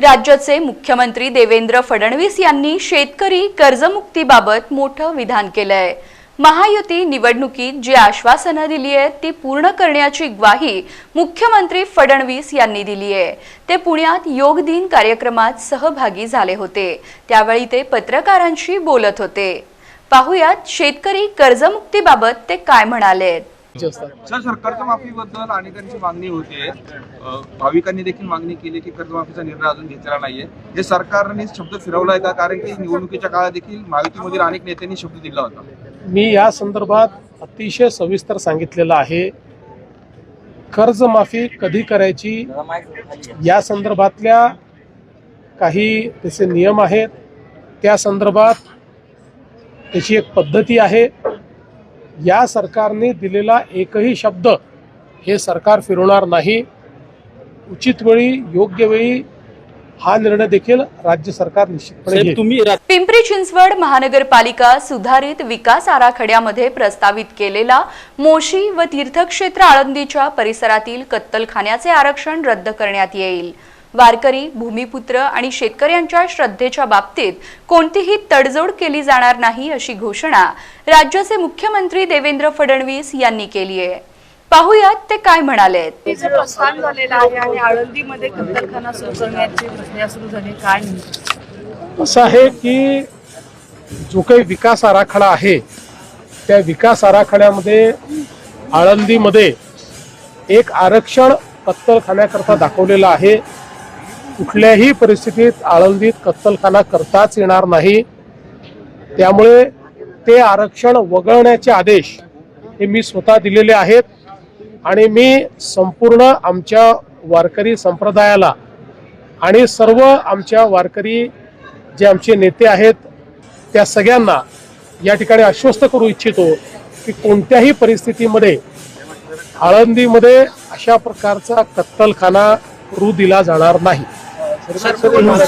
राज्याचे मुख्यमंत्री देवेंद्र फडणवीस यांनी शेतकरी कर्जमुक्तीबाबत मोठं विधान केलं आहे महायुती निवडणुकीत जी आश्वासनं दिली आहेत ती पूर्ण करण्याची ग्वाही मुख्यमंत्री फडणवीस यांनी दिली आहे ते पुण्यात योग दिन कार्यक्रमात सहभागी झाले होते. त्यावेळी ते पत्रकारांशी बोलत होते. पाहुयात शेतकरी कर्जमुक्तीबाबत ते काय म्हणाले आहेत सर कर्जमाफीबद्दल अनेकांची मागणी होते. भाविकांनी देखील मागणी केली की कर्जमाफीचा निर्णय अजून घेतलेला नाहीये. हे सरकारने शब्द फिरवलाय का? कारण की निवडणुकीच्या काळात देखील महायुतीमधील अनेक नेत्यांनी शब्द दिला होता. मी या संदर्भात अतिशय सविस्तर सांगितलेलं आहे. कर्जमाफी कधी करायची? या संदर्भातल्या काही त्याचे नियम आहेत. त्या संदर्भात त्याची एक पद्धती आहे. या सरकारने दिलेला एकही शब्द हे सरकार फिरवणार नाही. उचित वेळी योग्य वेळी हा निर्णय देखील राज्य सरकार निश्चितपणे तुम्ही पिंपरी चिंचवड महानगरपालिका सुधारित विकास आराखड्यामध्ये प्रस्तावित केलेला मोशी व तीर्थक्षेत्र आळंदीच्या परिसरातील कत्तलखान्याचे आरक्षण रद्द करण्यात येईल. वारकरी भूमिपुत्र आणि शेतकऱ्यांच्या श्रद्धेच्या बाबतीत कोणतीही तडजोड केली जाणार नाही अशी घोषणा राज्याचे मुख्यमंत्री देवेंद्र फडणवीस यांनी केली आहे. पाहुयात ते काय म्हणालेत. तिचं प्रस्थान झालेलं आहे आणि आळंदीमध्ये कत्तलखाना सुरू करण्याची प्रक्रिया सुरू झाली काय नाही. असं आहे की जो काही विकास आराखडा आहे त्या विकास आराखड्यामध्ये आळंदीमध्ये एक आरक्षण कत्तलखान्याकरता दाखवलेलं आहे. कुठल्याही परिस्थितीत आळंदीत कत्तलखाना करताच येणार नाही. त्यामुळे ते आरक्षण वगळण्याचे आदेश हे मी स्वतः दिलेले आहेत आणि मी संपूर्ण आमच्या वारकरी संप्रदायाला आणि सर्व आमच्या वारकरी जे आमचे नेते आहेत त्या सगळ्यांना या ठिकाणी आश्वस्त करू इच्छितो की कोणत्याही परिस्थितीमध्ये आळंदीमध्ये अशा प्रकारचा कत्तलखाना रू दिला जाणार नाही. সর্বনিম্ন